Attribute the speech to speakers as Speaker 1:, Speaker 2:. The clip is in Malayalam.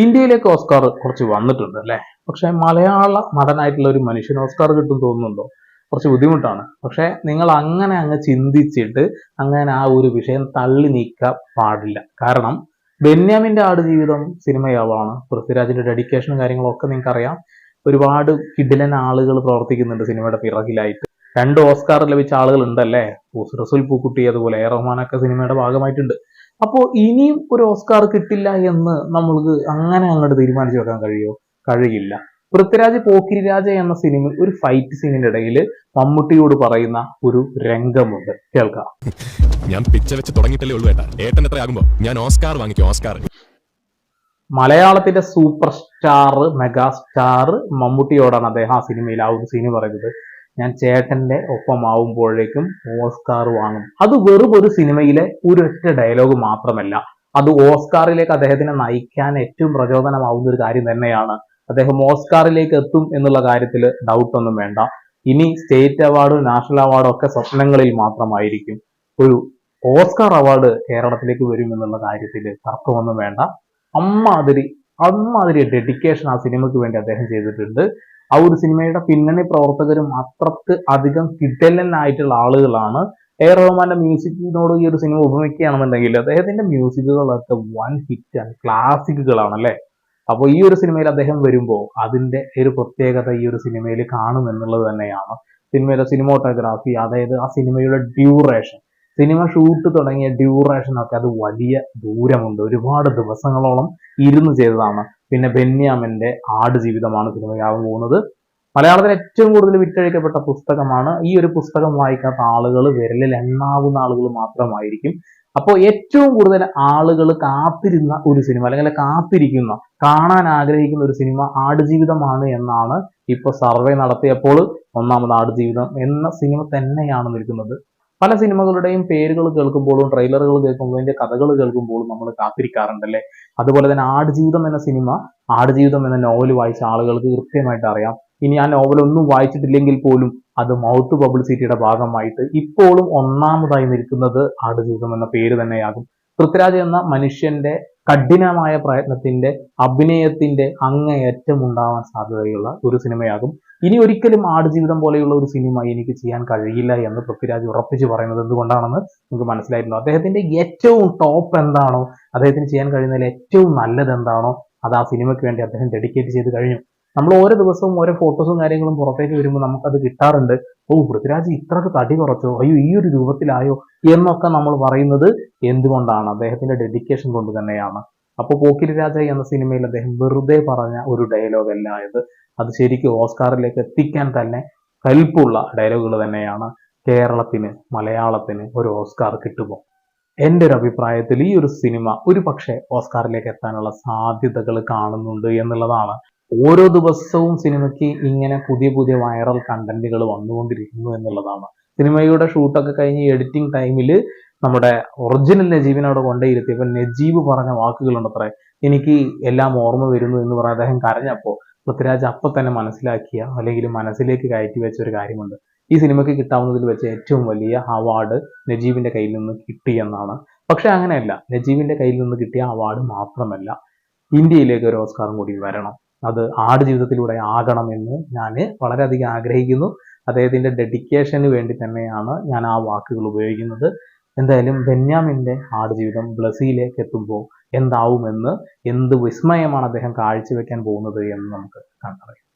Speaker 1: ഇന്ത്യയിലേക്ക് ഓസ്കാർ കുറച്ച് വന്നിട്ടുണ്ട് അല്ലേ? പക്ഷെ മലയാള നടനായിട്ടുള്ള ഒരു മനുഷ്യൻ ഓസ്കാർ കിട്ടും തോന്നുന്നുണ്ടോ? കുറച്ച് ബുദ്ധിമുട്ടാണ്. പക്ഷെ നിങ്ങൾ അങ്ങനെ അങ്ങ് ചിന്തിച്ചിട്ട് അങ്ങനെ ആ ഒരു വിഷയം തള്ളി നീക്കാൻ പാടില്ല. കാരണം ബെന്യാമിന്റെ ആടുജീവിതം സിനിമയാവാണ്. പൃഥ്വിരാജിന്റെ ഡെഡിക്കേഷനും നിങ്ങൾക്ക് അറിയാം ഒരുപാട് കിഡിലൻ ആളുകൾ പ്രവർത്തിക്കുന്നുണ്ട് സിനിമയുടെ പിറകിലായിട്ട്. രണ്ട് ഓസ്കാർ ലഭിച്ച ആളുകൾ ഉണ്ടല്ലേ റസുൽ പൂക്കുട്ടി അതുപോലെ എ റഹ്മാനൊക്കെ സിനിമയുടെ ഭാഗമായിട്ടുണ്ട്. അപ്പോൾ ഇനിയും ഒരു ഓസ്കാർ കിട്ടില്ല എന്ന് നമ്മൾക്ക് അങ്ങനെ അങ്ങോട്ട് തീരുമാനിച്ചു വെക്കാൻ കഴിയോ? കഴിയില്ല. പൃഥ്വിരാജ് പോക്കിരിരാജ എന്ന സിനിമ ഒരു ഫൈറ്റ് സീനിന്റെ ഇടയിൽ മമ്മൂട്ടിയോട് പറയുന്ന ഒരു രംഗമുണ്ട്. കേൾക്കാം.
Speaker 2: ഞാൻ പിച്ച വെച്ച് തുടങ്ങിയിട്ടല്ലേ ഉള്ളൂ ഏട്ടാ. ഏട്ടൻ എത്ര ആകുമ്പോ? ഞാൻ ഓസ്കാർ വാങ്ങിക്കും ഓസ്കാർ.
Speaker 1: മലയാളത്തിന്റെ സൂപ്പർ സ്റ്റാർ മെഗാ സ്റ്റാർ മമ്മൂട്ടിയോടാണ് അദ്ദേഹം ആ സിനിമയിൽ ആ ഒരു സീന് പറയുന്നത്. ഞാൻ ചേട്ടന്റെ ഒപ്പമാവുമ്പോഴേക്കും ഓസ്കാർ വാങ്ങും. അത് വെറും ഒരു സിനിമയിലെ ഒരൊറ്റ ഡയലോഗ് മാത്രമല്ല. അത് ഓസ്കാറിലേക്ക് അദ്ദേഹത്തിനെ നയിക്കാൻ ഏറ്റവും പ്രചോദനമാവുന്ന ഒരു കാര്യം തന്നെയാണ്. അദ്ദേഹം ഓസ്കാറിലേക്ക് എത്തും എന്നുള്ള കാര്യത്തിൽ ഡൗട്ട് ഒന്നും വേണ്ട. ഇനി സ്റ്റേറ്റ് അവാർഡും നാഷണൽ അവാർഡും ഒക്കെ സ്വപ്നങ്ങളിൽ മാത്രമായിരിക്കും. ഒരു ഓസ്കാർ അവാർഡ് കേരളത്തിലേക്ക് വരും എന്നുള്ള കാര്യത്തിൽ തർക്കമൊന്നും വേണ്ട. അമ്മാതിരി അമ്മാതിരി ഡെഡിക്കേഷൻ ആ സിനിമയ്ക്ക് വേണ്ടി അദ്ദേഹം ചെയ്തിട്ടുണ്ട്. ആ ഒരു സിനിമയുടെ പിന്നണി പ്രവർത്തകരും അത്രയ്ക്ക് അധികം കിഡലൻ ആയിട്ടുള്ള ആളുകളാണ്. എ. റഹ്മാന്റെ മ്യൂസിക്കിനോട് ഈ ഒരു സിനിമ ഉപമിക്കുകയാണെന്നുണ്ടെങ്കിൽ അദ്ദേഹത്തിന്റെ മ്യൂസിക്കുകളൊക്കെ വൺ ഹിറ്റ് ആണ് ക്ലാസിക്കുകളാണ് അല്ലെ? അപ്പോൾ ഈ ഒരു സിനിമയിൽ അദ്ദേഹം വരുമ്പോൾ അതിന്റെ ഒരു പ്രത്യേകത ഈ ഒരു സിനിമയിൽ കാണും എന്നുള്ളത് തന്നെയാണ്. സിനിമയുടെ സിനിമോട്ടോഗ്രാഫി അതായത് ആ സിനിമയുടെ ഡ്യൂറേഷൻ സിനിമ ഷൂട്ട് തുടങ്ങിയ ഡ്യൂറേഷൻ ഒക്കെ അത് വലിയ ദൂരമുണ്ട്. ഒരുപാട് ദിവസങ്ങളോളം ഇരുന്ന് ചെയ്തതാണ്. പിന്നെ ബെന്യാമിന്റെ ആട് ജീവിതമാണ് സിനിമയാകാൻ പോകുന്നത്. മലയാളത്തിൽ ഏറ്റവും കൂടുതൽ വിറ്റഴിക്കപ്പെട്ട പുസ്തകമാണ്. ഈ ഒരു പുസ്തകം വായിക്കാത്ത ആളുകൾ വിരലിൽ എണ്ണാവുന്ന ആളുകൾ മാത്രമായിരിക്കും. അപ്പോൾ ഏറ്റവും കൂടുതൽ ആളുകൾ കാത്തിരുന്ന ഒരു സിനിമ അല്ലെങ്കിൽ കാത്തിരിക്കുന്ന കാണാൻ ആഗ്രഹിക്കുന്ന ഒരു സിനിമ ആടുജീവിതമാണ് എന്നാണ് ഇപ്പോൾ സർവേ നടത്തിയപ്പോൾ ഒന്നാമത് ആടുജീവിതം എന്ന സിനിമ തന്നെയാണ് നിൽക്കുന്നത്. പല സിനിമകളുടെയും പേരുകൾ കേൾക്കുമ്പോഴും ട്രെയിലറുകൾ കേൾക്കുമ്പോഴും അതിന്റെ കഥകൾ കേൾക്കുമ്പോഴും നമ്മൾ കാത്തിരിക്കാറുണ്ടല്ലേ? അതുപോലെ തന്നെ ആടുജീവിതം എന്ന സിനിമ ആടുജീവിതം എന്ന നോവൽ വായിച്ച ആളുകൾക്ക് കൃത്യമായിട്ട് അറിയാം. ഇനി ആ നോവൽ ഒന്നും വായിച്ചിട്ടില്ലെങ്കിൽ പോലും അത് മൗത്ത് പബ്ലിസിറ്റിയുടെ ഭാഗമായിട്ട് ഇപ്പോഴും ഒന്നാമതായി നിൽക്കുന്നത് ആടുജീവിതം എന്ന പേര് തന്നെയാകും. പൃഥ്വിരാജ് എന്ന മനുഷ്യന്റെ കഠിനമായ പ്രയത്നത്തിന്റെ അഭിനയത്തിന്റെ അങ്ങേയറ്റം ഉണ്ടാവാൻ സാധ്യതയുള്ള ഒരു സിനിമയാകും. ഇനി ഒരിക്കലും ആടുജീവിതം പോലെയുള്ള ഒരു സിനിമ എനിക്ക് ചെയ്യാൻ കഴിയില്ല എന്ന് പൃഥ്വിരാജ് ഉറപ്പിച്ച് പറയുന്നത് എന്തുകൊണ്ടാണെന്ന് നമുക്ക് മനസ്സിലായിരുന്നു. അദ്ദേഹത്തിന്റെ ഏറ്റവും ടോപ്പ് എന്താണോ അദ്ദേഹത്തിന് ചെയ്യാൻ കഴിയുന്നതിൽ ഏറ്റവും നല്ലത് എന്താണോ അത് ആ സിനിമയ്ക്ക് വേണ്ടി അദ്ദേഹം ഡെഡിക്കേറ്റ് ചെയ്ത് കഴിഞ്ഞു. നമ്മൾ ഓരോ ദിവസവും ഓരോ ഫോട്ടോസും കാര്യങ്ങളും പുറത്തേക്ക് വരുമ്പോൾ നമുക്കത് കിട്ടാറുണ്ട്. ഓ പൃഥ്വിരാജ് ഇത്രക്ക് തടി കുറച്ചോ? അയ്യോ ഈ ഒരു രൂപത്തിലായോ? എന്നൊക്കെ നമ്മൾ പറയുന്നത് എന്തുകൊണ്ടാണ്? അദ്ദേഹത്തിന്റെ ഡെഡിക്കേഷൻ കൊണ്ട് തന്നെയാണ്. അപ്പോൾ പോക്കിരി രാജ എന്ന സിനിമയിൽ അദ്ദേഹം വെറുതെ പറഞ്ഞ ഒരു ഡയലോഗ് അല്ല ഇത്. അത് ശരിക്കും ഓസ്കാറിലേക്ക് എത്തിക്കാൻ തന്നെ കൽപ്പുള്ള ഡയലോഗുകൾ തന്നെയാണ് കേരളത്തിന് മലയാളത്തിന് ഒരു ഓസ്കാർ കിട്ടുമോ എന്റെ ഒരു അഭിപ്രായത്തിൽ ഈ ഒരു സിനിമ ഒരു പക്ഷേ ഓസ്കാറിലേക്ക് എത്താനുള്ള സാധ്യതകൾ കാണുന്നുണ്ട് എന്നുള്ളതാണ് ഓരോ ദിവസവും സിനിമയ്ക്ക് ഇങ്ങനെ പുതിയ പുതിയ വൈറൽ കണ്ടന്റുകൾ വന്നുകൊണ്ടിരിക്കുന്നു എന്നുള്ളതാണ്. സിനിമയുടെ ഷൂട്ടൊക്കെ കഴിഞ്ഞ് എഡിറ്റിംഗ് ടൈമിൽ നമ്മുടെ ഒറിജിനൽ നജീബിനെ അവിടെ കൊണ്ടേയിരുത്തിയപ്പോൾ നജീബ് പറഞ്ഞ വാക്കുകളുണ്ട് അത്രേ എനിക്ക് എല്ലാം ഓർമ്മ വരുന്നു എന്ന് പറഞ്ഞ അദ്ദേഹം കരഞ്ഞപ്പോൾ പൃഥ്വിരാജ് അപ്പം തന്നെ മനസ്സിലാക്കിയ അല്ലെങ്കിൽ മനസ്സിലേക്ക് കയറ്റി വെച്ച ഒരു കാര്യമുണ്ട്. ഈ സിനിമയ്ക്ക് കിട്ടാവുന്നതിൽ വെച്ച് ഏറ്റവും വലിയ അവാർഡ് നജീബിന്റെ കയ്യിൽ നിന്ന് കിട്ടി എന്നാണ്. പക്ഷെ അങ്ങനെയല്ല. നജീബിന്റെ കയ്യിൽ നിന്ന് കിട്ടിയ അവാർഡ് മാത്രമല്ല. ഇന്ത്യയിലേക്ക് ഒരു ഓസ്കാറും കൂടി വരണം. അത് ആട് ജീവിതത്തിലൂടെ ആകണമെന്ന് ഞാൻ വളരെയധികം ആഗ്രഹിക്കുന്നു. അദ്ദേഹത്തിന്റെ ഡെഡിക്കേഷന് വേണ്ടി തന്നെയാണ് ഞാൻ ആ വാക്കുകൾ ഉപയോഗിക്കുന്നത്. എന്തായാലും ബെന്യാമിന്റെ ആടുജീവിതം ബ്ലസിയിലേക്ക് എത്തുമ്പോൾ എന്താവുമെന്ന് എന്ത് വിസ്മയമാണ് അദ്ദേഹം കാഴ്ചവെക്കാൻ പോകുന്നത് എന്ന് നമുക്ക് കണ്ടറിയാം